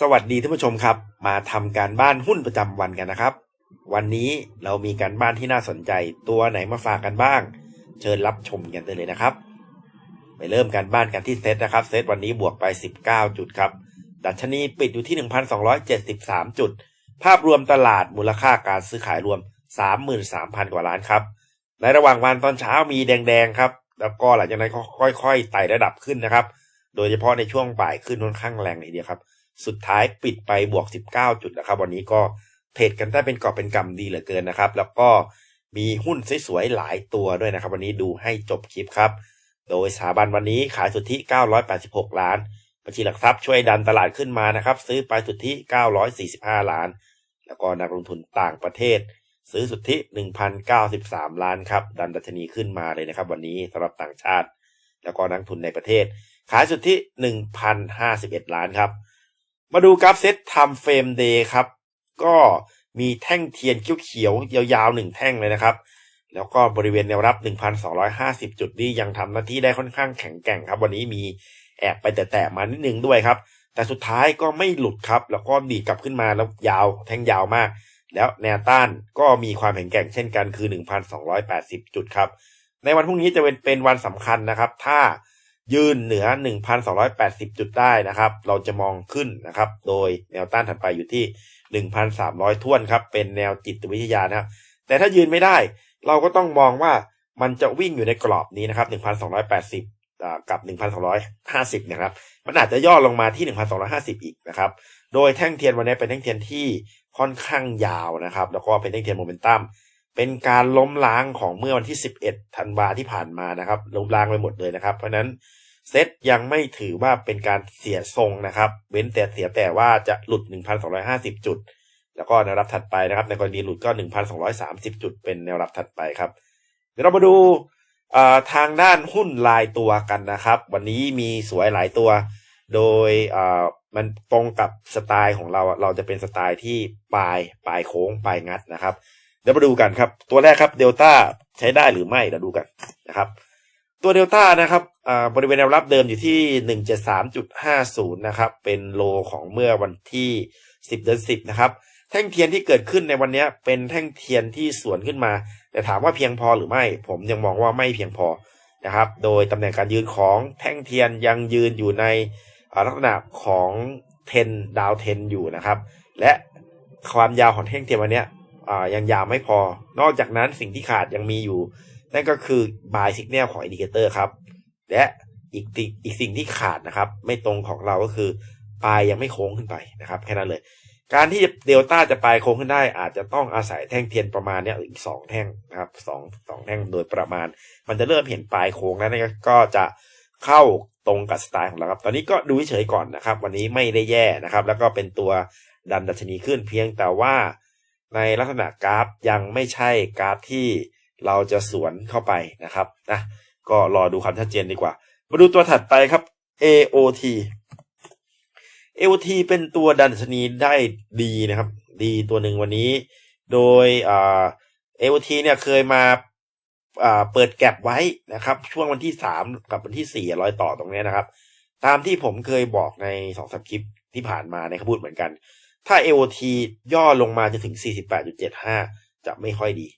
สวัสดีท่านผู้ชมครับ มาทำการบ้านหุ้นประจำวันกันนะครับ วันนี้เรามีการบ้านที่น่าสนใจตัวไหนมาฝากกันบ้าง เชิญรับชมกันได้เลยนะครับ ไปเริ่มการบ้านกันที่เซตนะครับ เซตวันนี้บวกไป 19 จุดครับ ดัชนีปิดอยู่ที่ 1,273 จุด ภาพรวมตลาดมูลค่าการซื้อขายรวม 33,000 กว่าล้านครับ ในระหว่างวันตอนเช้ามีแดงๆครับ แล้วก็หลังจากนั้นก็ค่อยๆไต่ระดับขึ้นนะครับ โดยเฉพาะในช่วงบ่ายขึ้นค่อนข้างแรงทีเดียวครับ สุดท้ายปิดไปบวก 19 จุดนะครับ วันนี้ก็เทรดกันได้เป็นกอบเป็นกำดีเหลือเกินนะครับ แล้วก็มีหุ้นสวยๆหลายตัวด้วยนะครับ วันนี้ดูให้จบคลิปครับ โดยสถาบันวันนี้ขายสุทธิ 986 ล้านบัญชีหลักทรัพย์ช่วยดันตลาดขึ้นมานะครับ ซื้อไปสุทธิ 945 ล้าน แล้วก็นักลงทุนต่างประเทศ ซื้อสุทธิ 1,093 ล้านครับ ดันดัชนีขึ้นมาเลยนะครับ วันนี้สำหรับต่างชาติ แล้วก็นักทุนในประเทศ ขายสุทธิ 1,051 ล้านครับ มาดูกราฟเซตไทม์เฟรมเดย์ครับ ก็มีแท่งเทียนเขียวๆยาวๆหนึ่งแท่งเลยนะครับ แล้วก็บริเวณแนวรับ 1,250 จุดนี้ยังทำหน้าที่ได้ค่อนข้างแข็งแกร่งครับ วันนี้มีแอบไปแตะๆมานิดนึงด้วยครับ แต่สุดท้ายก็ไม่หลุดครับ แล้วก็ดีกลับขึ้นมาแล้วยาวแท่งยาวมาก แล้วแนวต้านก็มีความแข็งแกร่งเช่นกันคือ 1,280 จุดครับ ในวันพรุ่งนี้จะเป็นเป็นวันสำคัญนะครับ ถ้า ยืนเหนือ 1,280 จุดได้นะครับ เราจะมองขึ้นนะครับ โดยแนวต้านถัดไปอยู่ที่ 1,300ท่วนครับ เป็นแนวจิตวิทยานะครับ แต่ถ้ายืนไม่ได้ เราก็ต้องมองว่ามันจะวิ่งอยู่ในกรอบนี้นะครับ 1,280 กับ 1,250 นะครับ มันอาจจะย่อลงมาที่ 1,250 อีกนะครับ โดยแท่งเทียนวันนี้เป็นแท่งเทียนที่ค่อนข้างยาวนะครับ แล้วก็เป็นแท่งเทียนโมเมนตัม เป็นการล้มล้างของเมื่อวันที่ 11 ธันวาที่ผ่านมานะครับ ล้มล้างไปหมดเลยนะครับ เพราะนั้นเซตยังไม่ถือว่าเป็นการเสียทรงนะครับ เว้นแต่เสียแต่ว่าจะหลุด 1,250 จุด แล้วก็แนวรับถัดไปนะครับ ในกรณีหลุดก็ 1,230 จุด เป็นแนวรับถัดไปครับ เดี๋ยวเรามาดูทางด้านหุ้นรายตัวกันนะครับ วันนี้มีสวยหลายตัว โดยมันตรงกับสไตล์ของเราเราจะเป็นสไตล์ที่ปลายปลายโค้งปลายงัดนะครับ ดี๋ยวมาดูกันครับ ตัวแรกครับเดลต้าใช้ได้หรือไม่เดี๋ยวดูกันนะครับ ตัวเดลต้านะครับอ่าบริเวณแนวรับเดิมอยู่ที่หนึ่งเจ็ดสามจุดห้าศูนย์นะครับ เป็นโลของเมื่อวันที่สิบเดือนสิบนะครับ แท่งเทียนที่เกิดขึ้นในวันนี้เป็นแท่งเทียนที่สวนขึ้นมา แต่ถามว่าเพียงพอหรือไม่ ผมยังมองว่าไม่เพียงพอนะครับ โดยตำแหน่งการยืนของแท่งเทียนยังยืนอยู่ในลักษณะของเทนดาวเทนอยู่นะครับ และความยาวของแท่งเทียนวันนี้ ยอ่ายังยาวไม่พอ นอกจากนั้นสิ่งที่ขาดยังมีอยู่ นั่นก็คือ buy signal ของ indicator ครับ และอีกติอีกสิ่งที่ขาดนะครับ ไม่ตรงของเราก็คือปลายยังไม่โค้งขึ้นไปนะครับ แค่นั้นเลย การที่เดลต้าจะปลายโค้งขึ้นได้ อาจจะต้องอาศัยแท่งเทียนประมาณเนี้ยอีกสองแท่งนะครับสองสองแท่งโดยประมาณ มันจะเริ่มเห็นปลายโค้งแล้วนะก็จะเข้าตรงกับสไตล์ของเราครับ ตอนนี้ก็ดูเฉยๆก่อนนะครับ วันนี้ไม่ได้แย่นะครับ แล้วก็เป็นตัวดันดัชนีขึ้นเพียงแต่ว่า ในลักษณะกราฟยังไม่ใช่กราฟที่เราจะสวนเข้าไปนะครับนะก็รอดูความชัดเจนดีกว่า มาดูตัวถัดไปครับ AOT AOT เป็นตัวดันชนีได้ดีนะครับ ดีตัวหนึ่งวันนี้ โดยอ่า AOT เนี่ยเคยมาอ่าเปิดแก็บไว้นะครับ ช่วงวันที่สามกับวันที่สี่รอยต่อตรงนี้นะครับ ตามที่ผมเคยบอกในสองสามคลิปที่ผ่านมาในขบูดเหมือนกัน ถ้า AOT ย่อลงมาจะถึง 48.75 จะไม่ค่อยดี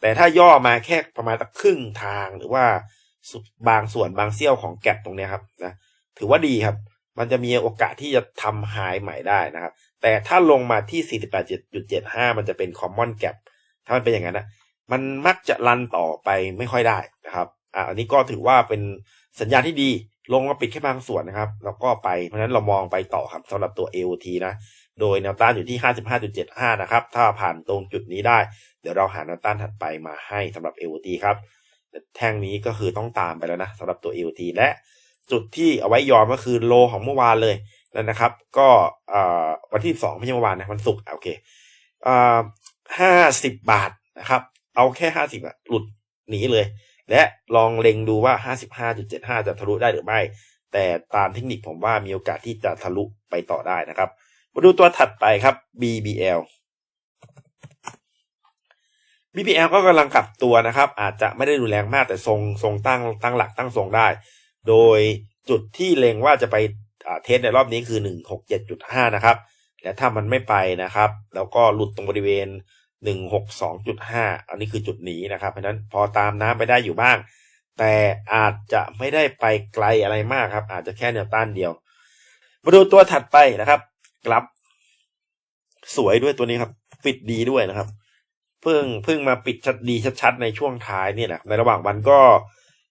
แต่ถ้าย่อมาแค่ประมาณสักครึ่งทางหรือว่าสุดบางส่วนบางเสี้ยวของแก็บตรงนี้ครับนะถือว่าดีครับ มันจะมีโอกาสที่จะทำไฮใหม่ได้นะครับ แต่ถ้าลงมาที่ 48.75 มันจะเป็น common gap ถ้ามันเป็นอย่างนั้นนะมันมักจะรันต่อไปไม่ค่อยได้นะครับอ่าอันนี้ก็ถือว่าเป็นสัญญาณที่ดี ลงมาปิดแค่บางส่วนนะครับ แล้วก็ไปเพราะฉะนั้นเรามองไปต่อครับสำหรับตัว AOT นะ โดยแนวต้านอยู่ที่ 55.75 นะครับ ถ้าผ่านตรงจุดนี้ได้ เดี๋ยวเราหาแนวต้านถัดไปมาให้สำหรับ AOT ครับแท่งนี้ก็คือต้องตามไปแล้วนะสำหรับตัว AOT และจุดที่เอาไว้ยอมก็คือโลของเมื่อวานเลยนั่นนะครับ ก็วันที่สองไม่ใช่เมื่อวานนะวันศุกร์โอเคห้าสิบบาทนะครับ เอาแค่ห้าสิบอะหลุดหนีเลย และลองเล็งดูว่าห้าสิบห้าจุดเจ็ดห้าจะทะลุได้หรือไม่ แต่ตามเทคนิคผมว่ามีโอกาสที่จะทะลุไปต่อได้นะครับ มาดูตัวถัดไปครับ BBL BBL ก็กำลังกลับตัวนะครับ อาจจะไม่ได้รุนแรงมากแต่ทรงทรงตั้งตั้งหลักตั้งทรงได้ โดยจุดที่เล็งว่าจะไปเทสในรอบนี้คือหนึ่งหกเจ็ดจุดห้านะครับ และถ้ามันไม่ไปนะครับ แล้วก็หลุดตรงบริเวณหนึ่งหกสองจุดห้าอันนี้คือจุดหนีนะครับ เพราะนั้นพอตามน้ำไปได้อยู่บ้าง แต่อาจจะไม่ได้ไปไกลอะไรมากครับ อาจจะแค่แนวต้านเดียว มาดูตัวถัดไปนะครับ กลับ สวยด้วยตัวนี้ครับ ปิดดีด้วยนะครับ เพิ่งเพิ่งมาปิดชัดดีชัดๆในช่วงท้ายเนี่ยแหละในระหว่างวันก็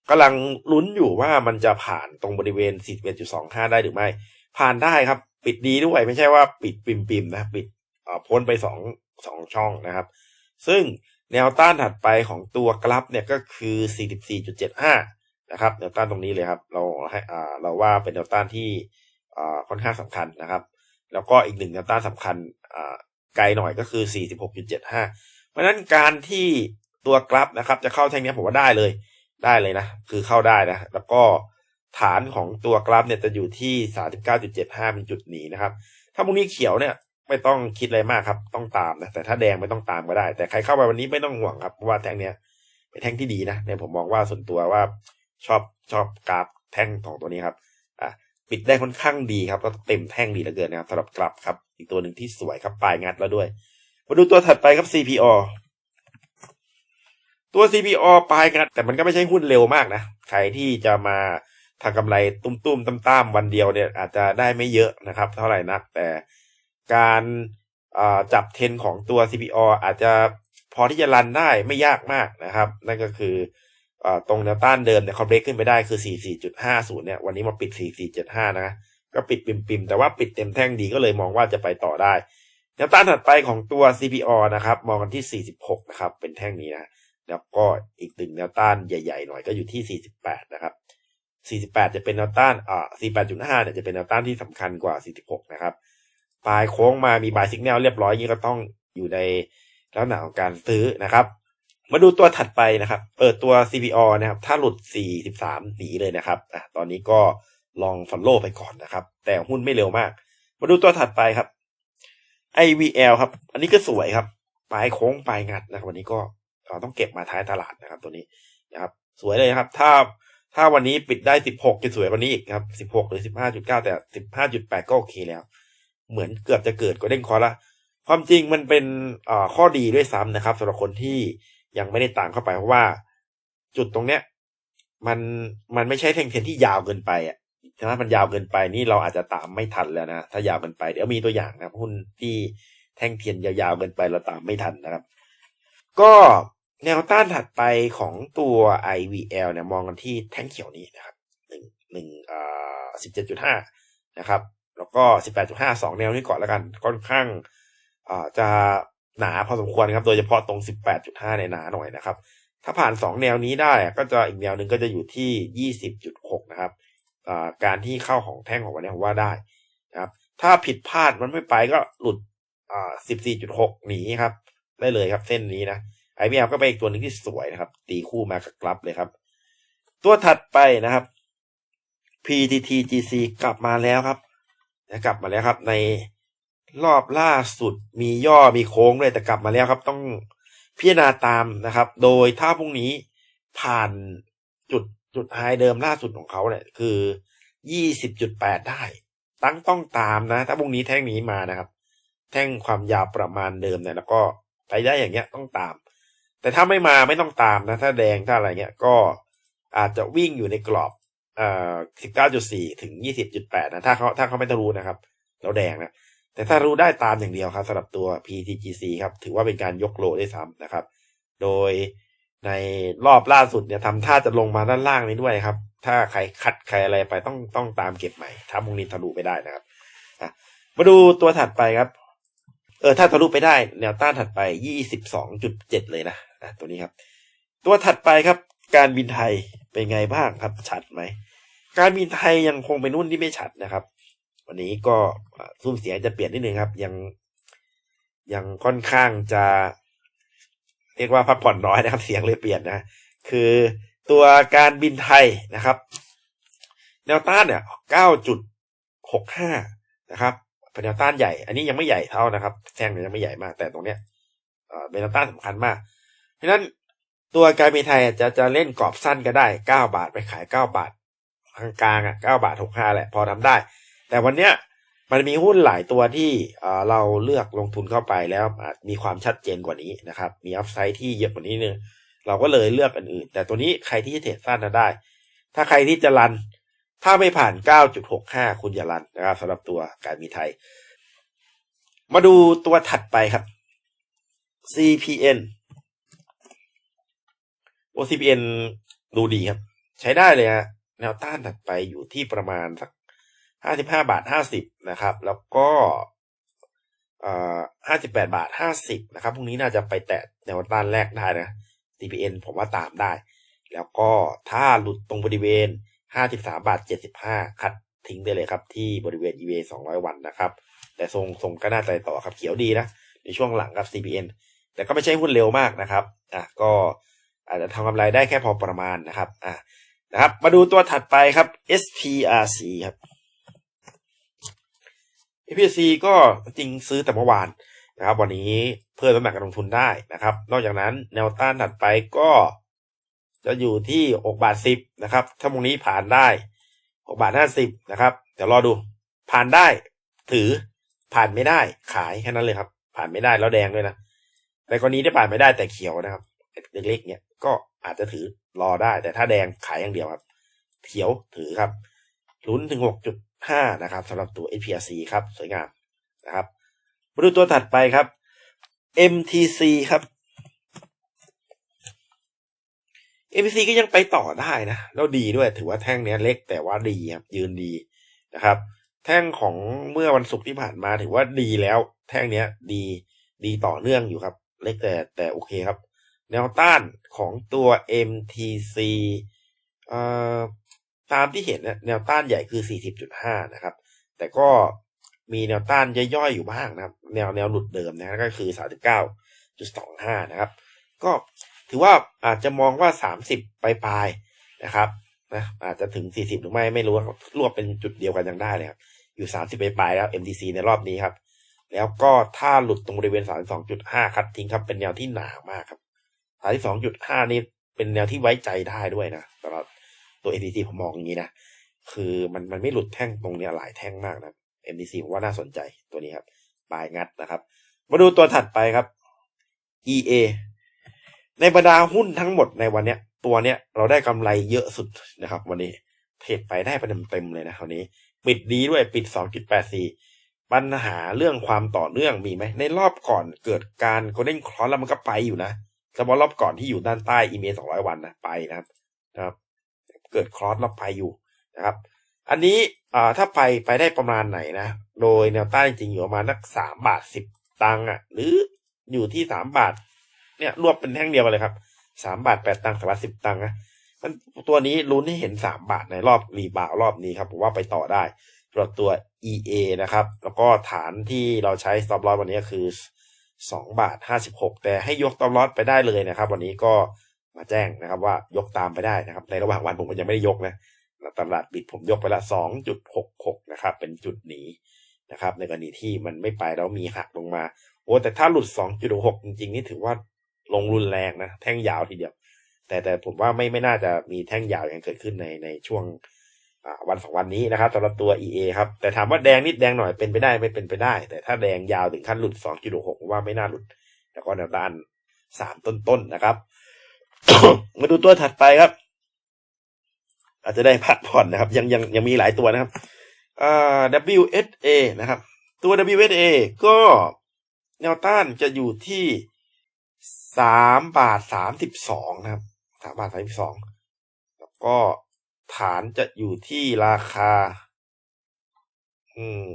กำลังลุ้นอยู่ว่ามันจะผ่านตรงบริเวณ 41.25 ได้หรือไม่ ผ่านได้ครับ ปิดดีด้วยไม่ใช่ว่าปิดปิมๆนะ ปิดพ้นไปสองสองช่องนะครับ ซึ่งแนวต้านถัดไปของตัวกราฟเนี่ยก็คือ 44.75 นะครับ แนวต้านตรงนี้เลยครับ เราให้เราว่าเป็นแนวต้านที่ค่อนข้างสำคัญนะครับ แล้วก็อีกหนึ่งแนวต้านสำคัญไกลหน่อยก็คือ 46.75 เพราะฉะนั้นการที่ตัวกราฟนะครับ จะเข้าแท่งนี้ผมว่าได้เลย ได้เลยนะ คือเข้าได้นะ แล้วก็ฐานของตัวกราฟเนี่ยจะอยู่ที่ 39.75 เป็นจุดหนีนะครับ ถ้าพรุ่งนี้เขียวเนี่ยไม่ต้องคิดอะไรมากครับ ต้องตามนะ แต่ถ้าแดงไม่ต้องตามก็ได้ แต่ใครเข้าไปวันนี้ไม่ต้องห่วงครับ เพราะว่าแท่งเนี้ยเป็นแท่งที่ดีนะเนี่ยผมมองว่าส่วนตัวว่าชอบชอบกราฟแท่งของตัวนี้ครับ ปิดได้ค่อนข้างดีครับแล้วเต็มแท่งดีเหลือเกินนะครับสำหรับกราฟครับ อีกตัวหนึ่งที่สวยครับปลายงัดแล้วด้วย มาดูตัวถัดไปครับ CPO ตัว CPO ปลายงัด แต่มันก็ไม่ใช่หุ้นเร็วมากนะใครที่จะมาทางกำไรตุ้มๆตั้มๆวันเดียวเนี่ยอาจจะได้ไม่เยอะนะครับ เท่าไหร่นัก แต่การจับเทนของตัว CPO อาจจะพอที่จะรันได้ไม่ยากมากนะครับ นั่นก็คือ ตรงแนวต้านเดิมเนี่ยเขาเบรกขึ้นไปได้คือ 44.50 เนี่ย วันนี้มาปิด 44.75 นะ ก็ปิดปิมๆ แต่ว่าปิดเต็มแท่งดีก็เลยมองว่าจะไปต่อได้ แนวต้านถัดไปของตัว CPO นะครับ มองกันที่ 46 นะครับ เป็นแท่งนี้นะ แล้วก็อีกหนึ่งแนวต้านใหญ่ๆ หน่อยก็อยู่ที่ 48 นะครับ 48 จะเป็นแนวต้านอ่า48.5 เนี่ยจะเป็นแนวต้านที่สำคัญกว่า 46 นะครับ ปลายโค้งมามีบายสิกแนลเรียบร้อยอย่างนี้ก็ต้องอยู่ในลักษณะของการซื้อนะครับ มาดูตัวถัดไปนะครับ เปิดตัว CPO นะครับ ถ้าหลุด 43 หนีเลยนะครับอะตอนนี้ก็ลองฟอลโล่ไปก่อนนะครับ แต่หุ้นไม่เร็วมาก มาดูตัวถัดไปครับ IVL ครับ อันนี้ก็สวยครับปลายโค้งปลายงัดนะครับ วันนี้ก็เราต้องเก็บมาท้ายตลาดนะครับ ตัวนี้นะครับ สวยเลยครับ ถ้าถ้าวันนี้ปิดได้ 16จะสวยกว่านี้อีกครับ16 หรือ 15.9 แต่ 15.8 ก็โอเคแล้ว เหมือนเกือบจะเกิดก็เด้งคอละความจริงมันเป็นข้อดีด้วยซ้ำนะครับสำหรับคนที่ ยังไม่ได้ตามเข้าไปเพราะว่า จุดตรงเนี้ย มันมันไม่ใช่แทงเทียนที่ยาวเกินไปอะถ้ามันยาวเกินไปนี่เราอาจจะตามไม่ทันแล้วนะถ้ายาวเกินไปเดี๋ยวมีตัวอย่างนะครับหุ้นที่แท่งเทียนยาวๆเกินไปเราตามไม่ทันนะครับ ก็แนวต้านถัดไปของตัว IVL เนี่ยมองกันที่แท่งเขียวนี้นะครับหนึ่งหนึ่งอ่าสิบเจ็ดจุดห้านะครับ แล้วก็สิบแปดจุดห้าสองแนวนี้ก่อนแล้วกันค่อนข้างอ่าจะ หนาพอสมควรครับ โดยเฉพาะตรงสิบแปดจุดห้าในยหนาหน่อยนะครับ ถ้าผ่านสองแนวนี้ได้ก็จะอีกแนวหนึ่งก็จะอยู่ที่ยี่สิบจุดหกนะครับการที่เข้าของแท่งของวันนี้ผมว่าได้นะครับ ถ้าผิดพลาดมันไม่ไปก็หลุดอ่าสิบสี่จุดหนีครับ ได้เลยครับเส้นนี้นะไอพีเอก็เป็นอีกตัวหนึ่งที่สวยนะครับ ตีคู่มากับกลับเลยครับ ตัวถัดไปนะครับ PTTGC กลับมาแล้วครับนะกลับมาแล้วครับ ใน รอบล่าสุดมีย่อมีโค้งเลยแต่กลับมาแล้วครับ ต้องพิจารณาตามนะครับ โดยถ้าพรุ่งนี้ผ่านจุดจุดไฮเดิมล่าสุดของเขาเนี่ยคือยี่สิบจุดแปดได้ ตั้งต้องตามนะ ถ้าพรุ่งนี้แท่งนี้มานะครับ แท่งความยาวประมาณเดิมเนี่ยแล้วก็ไปได้อย่างเงี้ยต้องตาม แต่ถ้าไม่มาไม่ต้องตามนะ ถ้าแดงถ้าอะไรเงี้ยก็อาจจะวิ่งอยู่ในกรอบเอ่อสิบเก้าจุดสี่ถึงยี่สิบจุดแปดนะถ้าเขาถ้าเขาไม่ทะลุนะครับแล้วแดงนะ แต่ถ้ารู้ได้ตามอย่างเดียวครับสำหรับตัว PTGC ครับ ถือว่าเป็นการยกโลได้ซ้ำนะครับ โดยในรอบล่าสุดเนี่ยทำท่าจะลงมาด้านล่างนี้ด้วยครับ ถ้าใครคัดใครอะไรไปต้องต้องตามเก็บใหม่ ถ้ามุงนี้ทะลุไปได้นะครับมาดูตัวถัดไปครับ เออถ้าทะลุไปได้แนวต้านถัดไปยี่สิบสองจุดเจ็ดเลยนะะตัวนี้ครับ ตัวถัดไปครับ การบินไทยเป็นไงบ้างครับ ชัดไหม การบินไทยยังคงเป็นหุ้นที่ไม่ชัดนะครับ วันนี้ก็ซุ้มเสียงจะเปลี่ยนนิดนึงครับ ยังยังค่อนข้างจะ เรียกว่าพักผ่อนน้อยนะครับ เสียงเลยเปลี่ยนนะ คือตัวการบินไทยนะครับ แนวต้านเนี่ยเก้าจุดหกห้านะครับเป็นแนวต้านใหญ่ อันนี้ยังไม่ใหญ่เท่านะครับแท่งเนี่ยยังไม่ใหญ่มาก แต่ตรงเนี้ยเป็นแนวต้านสำคัญมาก เพราะนั้นตัวการบินไทยจะจะเล่นกรอบสั้นก็ได้เก้าบาทไปขายเก้าบาทกลางๆอะเก้าบาทหกห้าแหละพอทำได้ แต่วันเนี้ยมันมีหุ้นหลายตัวที่เราเลือกลงทุนเข้าไปแล้วมีความชัดเจนกว่านี้นะครับ มีอัพไซด์ที่เยอะกว่านี้นึงเราก็เลยเลือกอันอื่นแต่ตัวนี้ใครที่จะเทรดสั้นนะได้ ถ้าใครที่จะรัน ถ้าไม่ผ่าน 9.65 คุณอย่ารันนะครับสำหรับตัวการมีไทย มาดูตัวถัดไปครับ CPN ตัว CPN ดูดีครับ ใช้ได้เลยฮะแนวต้านถัดไปอยู่ที่ประมาณสัก ห้าสิบห้าบาทห้าสิบนะครับ แล้วก็ห้าสิบแปดบาทห้าสิบนะครับพรุ่งนี้น่าจะไปแตะแนวต้านแรกได้นะ CPN ผมว่าตามได้ แล้วก็ถ้าหลุดตรงบริเวณห้าสิบสามบาทเจ็ดสิบห้าคัดทิ้งได้เลยครับ ที่บริเวณ EVA สองร้อยวันนะครับ แต่ทรงทรงก็น่าใจต่อครับเขียวดีนะ ในช่วงหลังกับ CPN แต่ก็ไม่ใช่หุ้นเร็วมากนะครับอะก็อาจจะทำกำไรได้แค่พอประมาณนะครับอะนะครับ มาดูตัวถัดไปครับ SPRC ครับ SPRC ก็จริงซื้อแต่เมื่อวานนะครับวันนี้เพิ่มน้ำหนักการลงทุนได้นะครับ นอกจากนั้นแนวต้านถัดไปก็จะอยู่ที่6บาท10นะครับ ถ้าตรงนี้ผ่านได้6บาท50นะครับ เดี๋ยวรอดู ผ่านได้ถือผ่านไม่ได้ขายแค่นั้นเลยครับ ผ่านไม่ได้แล้วแดงด้วยนะในกรณีที่ผ่านไม่ได้แต่เขียวนะครับเล็กๆเนี่ยก็อาจจะถือรอได้ แต่ถ้าแดงขายอย่างเดียวครับ เขียวถือครับลุ้นถึงหกจุด ห้านะครับสำหรับตัว APRC ครับ สวยงามนะครับ มาดูตัวถัดไปครับ MTC ครับ MTC ก็ยังไปต่อได้นะ แล้วดีด้วยถือว่าแท่งเนี้ยเล็กแต่ว่าดีครับ ยืนดีนะครับ แท่งของเมื่อวันศุกร์ที่ผ่านมาถือว่าดีแล้ว แท่งเนี้ยดีดีต่อเนื่องอยู่ครับ เล็กแต่แต่โอเคครับ แนวต้านของตัว MTC เอ่อ ตามที่เห็นนะแนวต้านใหญ่คือ 40.5 นะครับ แต่ก็มีแนวต้านย่อยๆอยู่บ้างนะครับ แนวแนวหลุดเดิมนะก็คือ 39.25 นะครับ ก็ถือว่าอาจจะมองว่า 30 ปลายๆนะครับนะอาจจะถึง 40 หรือไม่ไม่รู้รวบเป็นจุดเดียวกันยังได้เลยครับ อยู่ 30 ปลายๆแล้ว MTC ในรอบนี้ครับ แล้วก็ถ้าหลุดตรงบริเวณ 32.5 คัดทิ้งครับ เป็นแนวที่หนามากครับ 32.5 นี่เป็นแนวที่ไว้ใจได้ด้วยนะ ตัว MTC ผมมองอย่างนี้นะ คือมันมันไม่หลุดแท่งตรงเนี้ยหลายแท่งมากนะ MTC ผมว่าน่าสนใจตัวนี้ครับปลายงัดนะครับ มาดูตัวถัดไปครับ EA ในบรรดาหุ้นทั้งหมดในวันเนี้ย ตัวเนี้ยเราได้กำไรเยอะสุดนะครับ วันนี้เทรดไปได้ไปเต็มๆเลยนะคราวนี้ ปิดดีด้วยปิด 2.84 ปัญหาเรื่องความต่อเนื่องมีไหม ในรอบก่อนเกิดการโกลเด้นคลอสแล้วมันก็ไปอยู่นะเฉพาะรอบก่อนที่อยู่ด้านใต้อีเมล200 วันนะไปนะครับนะครับ เกิดคลอสแล้วไปอยู่นะครับ อันนี้ถ้าไปไปได้ประมาณไหนนะ โดยแนวต้านจริงอยู่ประมาณนักสามบาทสิบตังค์อะ หรืออยู่ที่สามบาท เนี่ยรวบเป็นแท่งเดียวเลยครับสามบาทแปดตังค์สามบาทสิบตังค์นะมันตัวนี้ลุ้นให้เห็นสามบาทในรอบรีบาวรอบนี้ครับผมว่าไปต่อได้สำหรับตัว EA นะครับ แล้วก็ฐานที่เราใช้ stop loss วันนี้คือสองบาทห้าสิบหกแต่ให้ยก stop loss ไปได้เลยนะครับ วันนี้ก็ มาแจ้งนะครับ ว่ายกตามไปได้นะครับ ในระหว่างวันผมก็ยังไม่ได้ยกนะตลาดปิดผมยกไปละสองจุดหกหกนะครับ เป็นจุดหนีนะครับ ในกรณีที่มันไม่ไปแล้วมีหักลงมา โอ้แต่ถ้าหลุดสองจุดหกจริงๆ นี่ถือว่าลงรุนแรงนะ แท่งยาวทีเดียว แต่แต่ผมว่าไม่ไม่น่าจะมีแท่งยาวอย่างเกิดขึ้นในในช่วงวันสองวันนี้นะครับสำหรับตัว EA ครับ แต่ถามว่าแดงนิดแดงหน่อยเป็นไปได้ไม่เป็นไปได้ แต่ถ้าแดงยาวถึงขั้นหลุดสองจุดหกว่าไม่น่าหลุด แล้วก็แนวต้านสามต้นๆนนะครับ มาดูตัวถัดไปครับ อาจจะได้พักผ่อนนะครับ ยังยังยังมีหลายตัวนะครับอ่า WSA นะครับ ตัว WSA ก็แนวต้านจะอยู่ที่สามบาทสามสิบสองนะครับสามบาทสามสิบสองแล้วก็ฐานจะอยู่ที่ราคา อืม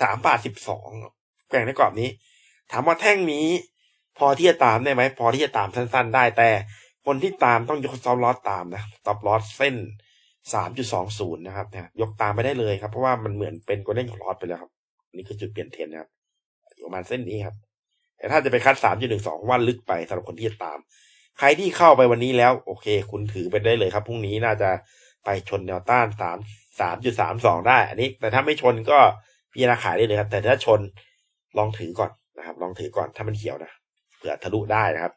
สามบาทสิบสองแกว่งในกรอบนี้ ถามว่าแท่งนี้ พอที่จะตามได้ไหมพอที่จะตามสั้น ๆ ได้แต่คนที่ตามต้องยกซอฟลอสตามนะตอปลอสเส้นสามจุดสองศูนย์นะครับนะยกตามไม่ได้เลยครับ เพราะว่ามันเหมือนเป็นโกลเด้นคลอสไปแล้วครับ นี่คือจุดเปลี่ยนเทรนนะครับประมาณเส้นนี้ครับ แต่ถ้าจะไปคัดสามจุดหนึ่งสองวันลึกไปสำหรับคนที่จะตาม ใครที่เข้าไปวันนี้แล้ว โอเค คุณถือไปได้เลยครับพรุ่งนี้น่าจะไปชนแนวต้านสามสามจุดสามสองได้ อันนี้ แต่ถ้าไม่ชนก็พิจารณาขายได้เลยครับ แต่ถ้าชนลองถือก่อนนะครับ ลองถือก่อนถ้ามันเขียวนะ เผื่อทะลุได้นะครับ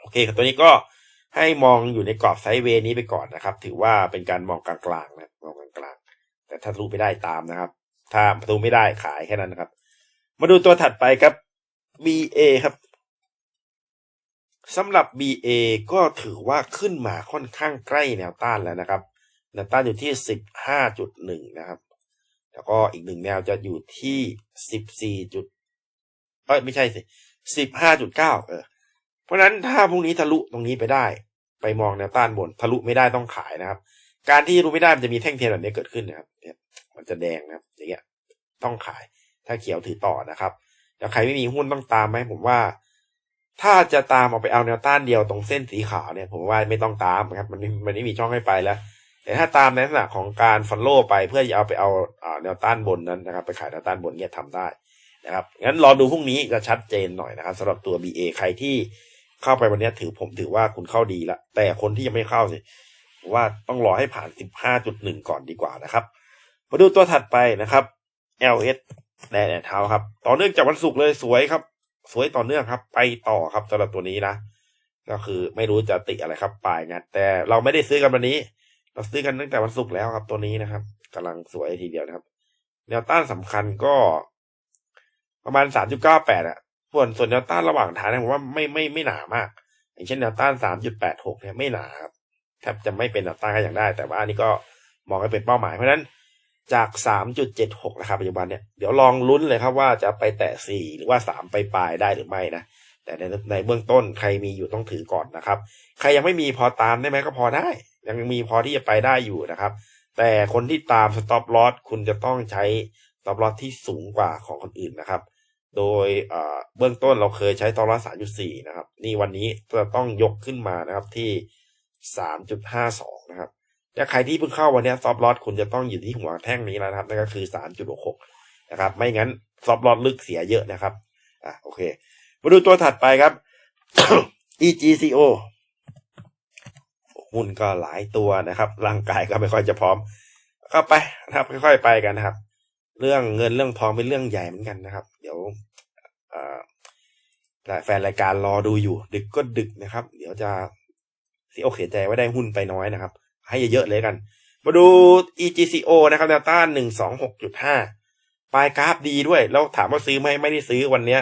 โอเคครับตัวนี้ก็ให้มองอยู่ในกรอบไซด์เวย์นี้ไปก่อนนะครับ ถือว่าเป็นการมองกลางๆนะมองกลางๆ แต่ถ้าทะลุไม่ได้ตามนะครับ ถ้าทะลุไม่ได้ขายแค่นั้นนะครับ มาดูตัวถัดไปครับ BA ครับสำหรับ BA ก็ถือว่าขึ้นมาค่อนข้างใกล้แนวต้านแล้วนะครับแนวต้านอยู่ที่สิบห้าจุดหนึ่งนะครับ แล้วก็อีกหนึ่งแนวจะอยู่ที่สิบสี่จุดเอ้ยไม่ใช่สิ สิบห้าจุดเก้าเออ เพราะฉะนั้นถ้าพรุ่งนี้ทะลุตรงนี้ไปได้ ไปมองแนวต้านบน ทะลุไม่ได้ต้องขายนะครับ การที่ทะลุไม่ได้มันจะมีแท่งเทียนแบบนี้เกิดขึ้นนะครับเนี่ยมันจะแดงนะครับ อย่างเงี้ย ต้องขายถ้าเขียวถือต่อนะครับแล้วใครไม่มีหุ้นต้องตามไหมผมว่า ถ้าจะตามเอาไปเอาแนวต้านเดียวตรงเส้นสีขาวเนี่ย ผมว่าไม่ต้องตามครับ มันมันไม่มีช่องให้ไปแล้วแต่ถ้าตามในลักษณะของการฟันโล่ไปเพื่อจะเอาไปเอาแนวต้านบนนั้นนะครับ ไปขายแนวต้านบนเนี่ยทำได้ นะครับงั้นรอดูพรุ่งนี้จะชัดเจนหน่อยนะครับสำหรับตัว BA ใครที่เข้าไปวันนี้ถือผมถือว่าคุณเข้าดีละแต่คนที่ยังไม่เข้าสิว่าต้องรอให้ผ่าน 15.1 ก่อนดีกว่านะครับ มาดูตัวถัดไปนะครับ LS แดนเท้าครับ ต่อเนื่องจากวันศุกร์เลยสวยครับ สวยต่อเนื่องครับ ไปต่อครับสำหรับตัวนี้นะ ก็คือไม่รู้จะติอะไรครับปลายนะแต่เราไม่ได้ซื้อกันวันนี้ เราซื้อกันตั้งแต่วันศุกร์แล้วครับตัวนี้นะครับกำลังสวยทีเดียวนะครับ แนวต้านสำคัญก็ ประมาณสามจุดเก้าแปดอะ ส่วนส่วนแนวต้านระหว่างฐานผมว่าไม่ไม่ไม่หนามาก อย่างเช่นแนวต้านสามจุดแปดหกเนี่ยไม่หนาครับแทบจะไม่เป็นแนวต้านก็อย่างได้ แต่ว่าอันนี้ก็มองให้เป็นเป้าหมายเพราะฉะนั้นจาก 3.76 นะครับปัจจุบันเนี่ย เดี๋ยวลองลุ้นเลยครับว่าจะไปแตะ 4 หรือว่า 3 ไปปลายได้หรือไม่นะ แต่ในในเบื้องต้นใครมีอยู่ต้องถือก่อนนะครับ ใครยังไม่มีพอตามได้ไหมก็พอได้ ยังมีพอที่จะไปได้อยู่นะครับ แต่คนที่ตามสต็อปลอสคุณจะต้องใช้ สต็อปลอสที่สูงกว่าของคนอื่นนะครับ โดยเบื้องต้นเราเคยใช้ตอลอส3.4นะครับ นี่วันนี้จะต้องยกขึ้นมานะครับที่3.52นะครับถ้าใครที่เพิ่งเข้าวันนี้ซอฟลอตคุณจะต้องอยู่ที่หัวแท่งนี้แล้วนะครับนั่นก็คือสามจุดหกนะครับ ไม่งั้นซอฟลอตลึกเสียเยอะนะครับอะโอเคมาดูตัวถัดไปครับ EGCO หุ้นก็หลายตัวนะครับ ร่างกายก็ไม่ค่อยจะพร้อม ก็ไปนะครับ ค่อยๆไปกันนะครับ เรื่องเงินเรื่องทองเป็นเรื่องใหญ่เหมือนกันนะครับ เดี๋ยวแฟนรายการรอดูอยู่ ดึกก็ดึกนะครับ เดี๋ยวจะเสียอกเสียใจว่าได้หุ้นไปน้อยนะครับ ให้เยอะๆเลยกัน มาดู EGCO นะครับแนวต้านหนึ่งสองหกจุดห้าปลายกราฟดีด้วย แล้วถามว่าซื้อไหมไม่ได้ซื้อวันเนี้ย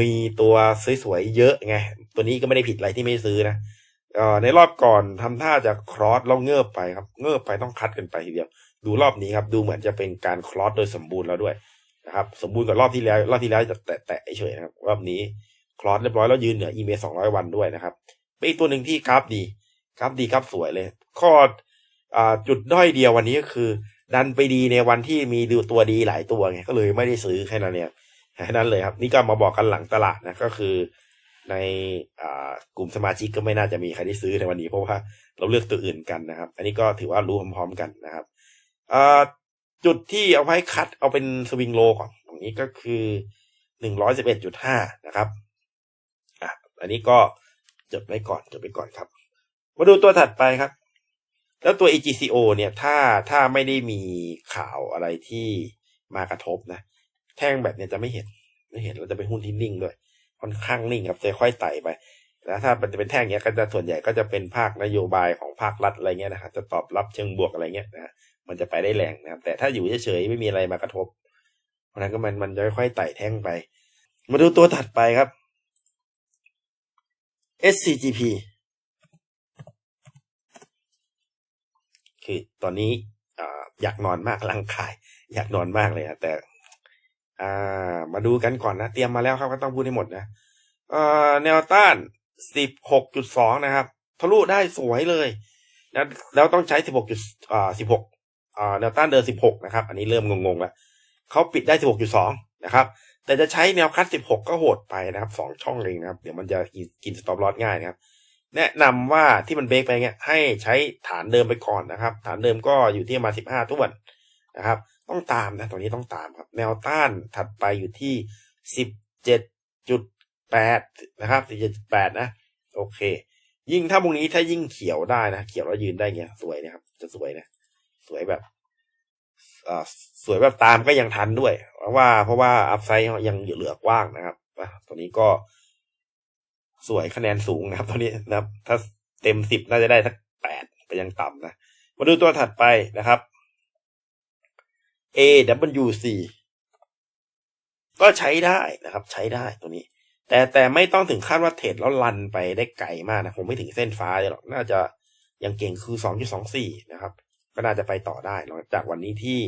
มีตัวสวยๆเยอะไง ตัวนี้ก็ไม่ได้ผิดอะไรที่ไม่ซื้อนะในรอบก่อนทำท่าจะครอสแล้วเงือบไปครับ เงือบไปต้องคัดกันไปทีเดียว ดูรอบนี้ครับ ดูเหมือนจะเป็นการครอสโดยสมบูรณ์แล้วด้วยนะครับ สมบูรณ์กับรอบที่แล้ว รอบที่แล้วจะแตะเฉยนะครับ รอบนี้ครอสเรียบร้อยแล้วยืนเหนืออีเมลสองร้อยวันด้วยนะครับเป็นอีกตัวหนึ่งที่กราฟดีกราฟดีกราฟสวยเลย ข้อจุดด้อยเดียววันนี้ก็คือ ดันไปดีในวันที่มีดูตัวดีหลายตัวไงก็เลยไม่ได้ซื้อแค่นั้นเนี่ยแค่นั้นเลยครับ นี่ก็มาบอกกันหลังตลาดนะก็คือในกลุ่มสมาชิกก็ไม่น่าจะมีใครได้ซื้อในวันนี้เพราะว่าเราเลือกตัวอื่นกันนะครับ อันนี้ก็ถือว่ารู้พร้อมๆกันนะครับ จุดที่เอาไว้คัดเอาเป็นสวิงโลก่อนตรงนี้ก็คือหนึ่งร้อยสิบเอ็ดจุดห้านะครับอะอันนี้ก็จดไว้ก่อนจดไว้ก่อนครับ มาดูตัวถัดไปครับ แล้วตัว EGCO เนี่ยถ้าถ้าไม่ได้มีข่าวอะไรที่มากระทบนะ แท่งแบบเนี้ยจะไม่เห็น ไม่เห็นเราจะเป็นหุ้นที่นิ่งด้วย ค่อนข้างนิ่งครับจะค่อยไต่ไปแล้วถ้ามันจะเป็นแท่งเนี้ยก็จะส่วนใหญ่ก็จะเป็นภาคนโยบายของภาครัฐอะไรเงี้ยนะครับจะตอบรับเชิงบวกอะไรเงี้ยนะ มันจะไปได้แรงนะครับ แต่ถ้าอยู่เฉยๆไม่มีอะไรมากระทบ เพราะนั้นก็มันมันค่อยๆไต่แท่งไป มาดูตัวถัดไปครับ SCGP คือตอนนี้อยากนอนมากร่างกาย อยากนอนมากเลยนะแต่มาดูกันก่อนนะ เตรียมมาแล้วครับก็ต้องพูดให้หมดนะแนวต้าน 16.2 นะครับ ทะลุได้สวยเลย แล้วต้องใช้ 16.16 แนวต้านเดินสิบหกนะครับ อันนี้เริ่มงงๆแล้วเขาปิดได้สิบหกจุดสองนะครับ แต่จะใช้แนวคัดสิบหกก็โหดไปนะครับสองช่องเองนะครับ เดี๋ยวมันจะกินสต็อปลอสง่ายนะครับ แนะนำว่าที่มันเบรกไปเงี้ยให้ใช้ฐานเดิมไปก่อนนะครับ ฐานเดิมก็อยู่ที่มาสิบห้าทุกวันนะครับ ต้องตามนะตรงนี้ต้องตามครับ แนวต้านถัดไปอยู่ที่สิบเจ็ดจุดแปดนะครับสิบเจ็ดแปดนะ โอเค ยิ่งถ้าพรุ่งนี้ถ้ายิ่งเขียวได้นะ เขียวแล้วยืนได้เงี้ย สวยนะครับ จะสวยนะ สวยแบบอ่าสวยแบบตามก็ยังทันด้วย เพราะว่าเพราะว่าอัพไซด์ยังเหลือกว้างนะครับตัวนี้ก็สวยคะแนนสูงนะครับ ตัวนี้นะครับ ถ้าเต็มสิบน่าจะได้สักแปดไปยังต่ำนะ มาดูตัวถัดไปนะครับ AWC ก็ใช้ได้นะครับ ใช้ได้ตัวนี้ แต่แต่ไม่ต้องถึงคาดว่าเทรดแล้วลันไปได้ไกลมากนะผมไม่ถึงเส้นฟ้าเลยหรอกน่าจะยังเก่งคือ2.24นะครับ ก็น่าจะไปต่อได้หลังจากวันนี้ที่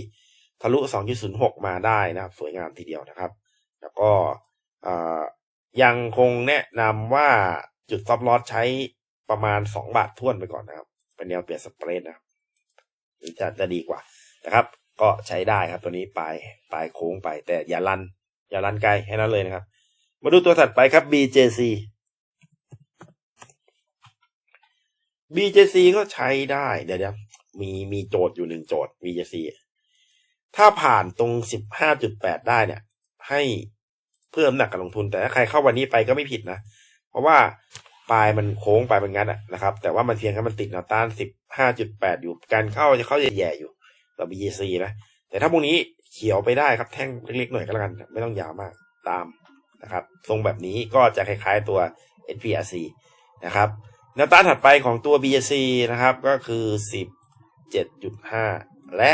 ทะลุ 2.06 มาได้นะครับ สวยงามทีเดียวนะครับ แล้วก็ยังคงแนะนำว่าจุดซับลอสใช้ประมาณ 2 บาทท่วนไปก่อนนะครับ เป็นแนวเปลี่ยนสเปรดนะครับจะจะดีกว่านะครับ ก็ใช้ได้ครับตัวนี้ปลายปลายโค้งไป แต่อย่าลัน อย่าลันไกลแค่นั้นเลยนะครับ มาดูตัวถัดไปครับ BJC BJC ก็ใช้ได้เดี๋ยว มีมีโจทย์อยู่หนึ่งโจทย์ BJC ถ้าผ่านตรงสิบห้าจุดแปดได้เนี่ย ให้เพิ่มหนักการลงทุนแต่ถ้าใครเข้าวันนี้ไปก็ไม่ผิดนะ เพราะว่าปลายมันโค้งปลายมันงัดนนะครับ แต่ว่ามันเพียงแค่มันติดแนวต้านสิบห้าจุดแปดอยู่การเข้าจะเข้าแย่ๆอยู่ต่อ BJC นะแต่ถ้าพวกนี้เขียวไปได้ครับแท่งเล็กๆหน่อยก็แล้วกัน ไม่ต้องยาวมากตามนะครับ ทรงแบบนี้ก็จะคล้ายๆตัว SPRC นะครับแนวต้านถัดไปของตัว BSC นะครับ ก็คือ 7.5 และ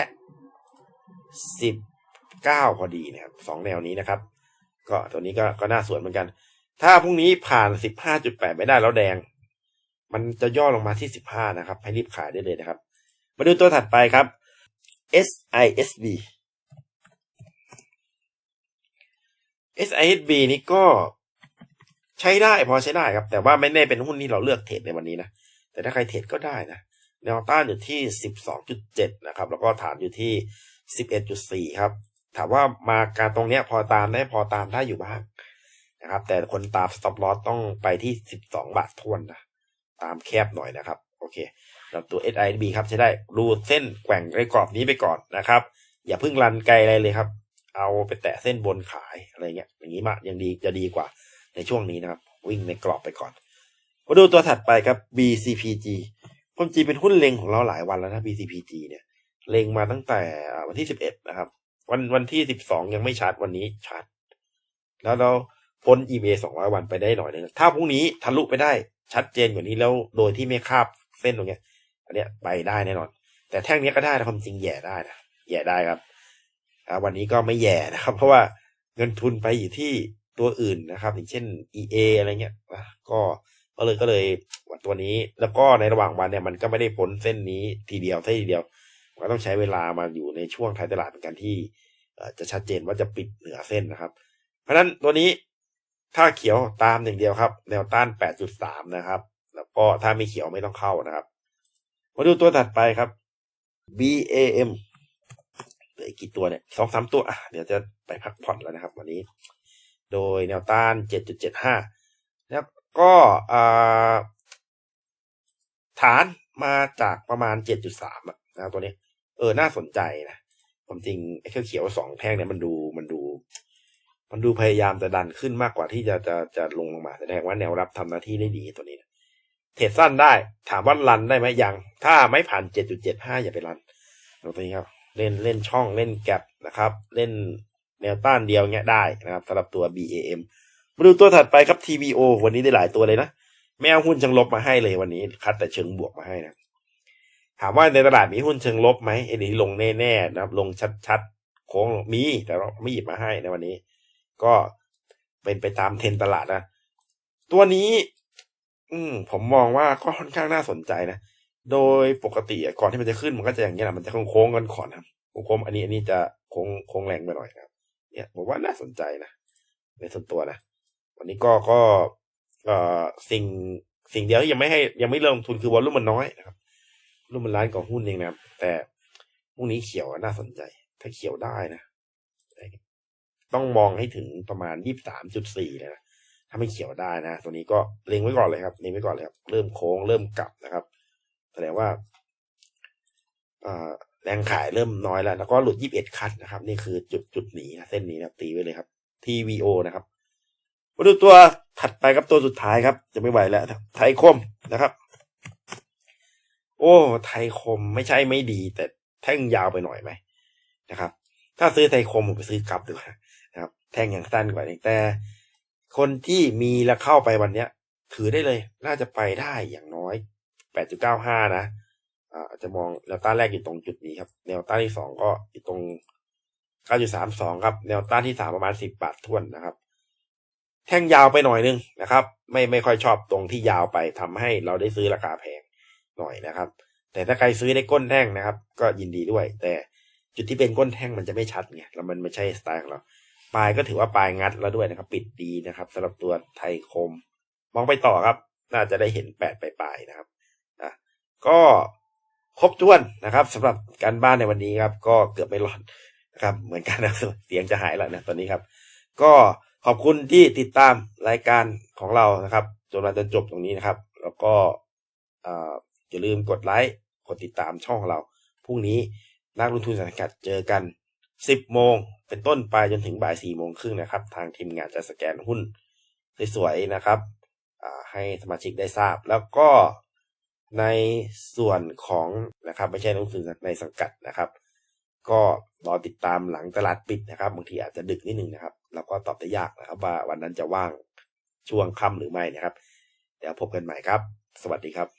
19 พอดีนะครับสองแนวนี้นะครับ ก็ตัวนี้ก็ก็น่าสวนเหมือนกัน ถ้าพรุ่งนี้ผ่าน 15.8 ไม่ได้แล้วแดง มันจะย่อลงมาที่ 15 นะครับ ให้รีบขายได้เลยนะครับ มาดูตัวถัดไปครับ SISB SISB นี่ก็ใช้ได้พอใช้ได้ครับ แต่ว่าไม่แน่เป็นหุ้นที่เราเลือกเทรดในวันนี้นะ แต่ถ้าใครเทรดก็ได้นะ แนวต้านอยู่ที่ 12.7 นะครับ แล้วก็ฐานอยู่ที่ 11.4 ครับ ถามว่ามาการตรงเนี้ยพอตามได้พอตามได้อยู่บ้างนะครับ แต่คนตาม stop loss ต้องไปที่ 12 บาททวนนะ ตามแคบหน่อยนะครับ โอเคแล้วตัว SIB ครับใช้ได้ดูเส้นแกว่งในกรอบนี้ไปก่อนนะครับ อย่าเพิ่งรันไกลอะไรเลยครับ เอาไปแตะเส้นบนขายอะไรเงี้ย อย่างนี้มายังดีจะดีกว่าในช่วงนี้นะครับ วิ่งในกรอบไปก่อน มาดูตัวถัดไปครับ BCPG ความจริงเป็นหุ้นเล็งของเราหลายวันแล้วนะ BCPG เนี่ย เล็งมาตั้งแต่วันที่สิบเอ็ดนะครับ วันวันที่สิบสองยังไม่ชัดวันนี้ชัด แล้วเราพ้น EMA สองร้อยวันไปได้หน่อยนึงถ้าพรุ่งนี้ทะลุไปได้ชัดเจนกว่านี้แล้วโดยที่ไม่คาบเส้นตรงเนี้ย อันเนี้ยไปได้แน่นอน แต่แท่งนี้ก็ได้นะความจริงแย่ได้นะแย่ได้ครับวันนี้ก็ไม่แย่นะครับ เพราะว่าเงินทุนไปอยู่ที่ตัวอื่นนะครับ อย่างเช่น EA อะไรเงี้ยก็ ก็เลยก็เลยวัดตัวนี้ แล้วก็ในระหว่างวันเนี่ยมันก็ไม่ได้พ้นเส้นนี้ทีเดียวทีเดียวก็ต้องใช้เวลามาอยู่ในช่วงท้ายตลาดเป็นการที่จะชัดเจนว่าจะปิดเหนือเส้นนะครับ เพราะฉะนั้นตัวนี้ถ้าเขียวตามอย่งเดียวครับ แนวต้าน 8.3 นะครับ แล้วก็ถ้าไม่เขียวไม่ต้องเข้านะครับ มาดูตัวถัดไปครับ BAM เหลืออีกกี่ตัวเนี่ยสองสามตัวอะเดี๋ยวจะไปพักผ่อนแล้วนะครับ วันนี้ โดยแนวต้าน 7.75 แล้ว ก็ฐานมาจากประมาณ 7.3นะตัวนี้ เออ น่าสนใจนะความจริงไอ้เขียวสองแท่งเนี่ยมันดูมันดู มันดูพยายามจะดันขึ้นมากกว่าที่จะจะจะลงลงมาแสดงว่าแนวรับทำหน้าที่ได้ดีตัวนี้นะเทรดสั้นได้ ถามว่ารันได้ไหมยัง ถ้าไม่ผ่าน 7.75 อย่าไปรันตัวนี้ครับเล่นเล่นช่องเล่นแกลบนะครับ เล่นแนวต้านเดียวเงี้ยได้นะครับสำหรับตัว BAM มาดูตัวถัดไปครับ TBO วันนี้ได้หลายตัวเลยนะไม่เอาหุ้นเชิงลบมาให้เลยวันนี้ คัดแต่เชิงบวกมาให้นะ ถามว่าในตลาดมีหุ้นเชิงลบไหมไอ้นี่ลงแน่ๆนะครับ ลงชัดๆโค้งมีแต่เราไม่หยิบมาให้ในวันนี้ ก็เป็นไปตามเทรนตลาดนะ ตัวนี้ อืม ผมมองว่าก็ค่อนข้างน่าสนใจนะ โดยปกติก่อนที่มันจะขึ้นมันก็จะอย่างเงี้ยแหละมันจะโค้งกันก่อนนะโค้งอันนี้อันนี้จะโค้งโค้งแรงไปหน่อยครับ เนี่ยผมว่าน่าสนใจนะในส่วนตัวนะ วันนี้ก็ก็เอ่อสิ่งสิ่งเดียวที่ยังไม่ให้ยังไม่เริ่มทุนคือวอลลุ่มมันน้อยนะครับรุ่มมันล้านกว่าหุ้นเองนะครับ แต่พรุ่งนี้เขียวน่าสนใจ ถ้าเขียวได้นะ ต้องมองให้ถึงประมาณยี่สามจุดสี่เลยนะถ้าไม่เขียวได้นะตัวนี้ก็เล็งไว้ก่อนเลยครับเล็งไว้ก่อนเลยครับเริ่มโค้งเริ่มกลับนะครับแสดงว่าแรงขายเริ่มน้อยแล้ว แล้วก็หลุดยี่สิบเอ็ดคัดนะครับ นี่คือจุดจุดหนีนะเส้นนี้นะตีไว้เลยครับ TVO นะครับ มาดูตัวถัดไปครับตัวสุดท้ายครับ จะไม่ไหวแล้ว ไทยคมนะครับ โอ้ไทยคมไม่ใช่ไม่ดี แต่แท่งยาวไปหน่อยไหมนะครับ ถ้าซื้อไทยคมผมไปซื้อกลับดีกว่านะครับ แท่งอย่างสั้นกว่านี้แต่ คนที่มีแล้วเข้าไปวันเนี้ย ถือได้เลย น่าจะไปได้อย่างน้อยแปดจุดเก้าห้านะอาจจะมองแนวต้านแรกอยู่ตรงจุดนี้ครับ แนวต้านที่สองก็อยู่ตรง9.32ครับ แนวต้านที่3ประมาณ10บาททวนนะครับ แท่งยาวไปหน่อยนึงนะครับ ไม่ไม่ค่อยชอบตรงที่ยาวไปทำให้เราได้ซื้อราคาแพงหน่อยนะครับ แต่ถ้าใครซื้อในก้นแท่งนะครับ ก็ยินดีด้วย แต่จุดที่เป็นก้นแท่งมันจะไม่ชัดไงแล้วมันไม่ใช่สไตล์ของเราปลายก็ถือว่าปลายงัดแล้วด้วยนะครับ ปิดดีนะครับสำหรับตัวไทยคม มองไปต่อครับ น่าจะได้เห็นแปดปลายๆนะครับอะก็ครบถ้วนนะครับสำหรับการบ้านในวันนี้ครับ ก็เกือบไม่รอดนะครับ เหมือนกันนะเสียงจะหายแล้วนะตอนนี้ครับ ก็ ขอบคุณที่ติดตามรายการของเรานะครับจนมาจนจบตรงนี้นะครับ แล้วก็อย่าลืมกดไลค์กดติดตามช่องของเราพรุ่งนี้นักลงทุนสังกัดเจอกัน 10 โมง เป็นต้นไปจนถึงบ่าย4โมงครึ่งนะครับ ทางทีมงานจะสแกนหุ้นสวยๆนะครับให้สมาชิกได้ทราบ แล้วก็ในส่วนของนะครับไม่ใช่นักลงทุนในสังกัดนะครับ ก็รอติดตามหลังตลาดปิดนะครับบางทีอาจจะดึกนิดนึงนะครับ เราก็ตอบได้ยากนะครับ ว่าวันนั้นจะว่างช่วงค่ำหรือไม่นะครับ เดี๋ยวพบกันใหม่ครับ สวัสดีครับ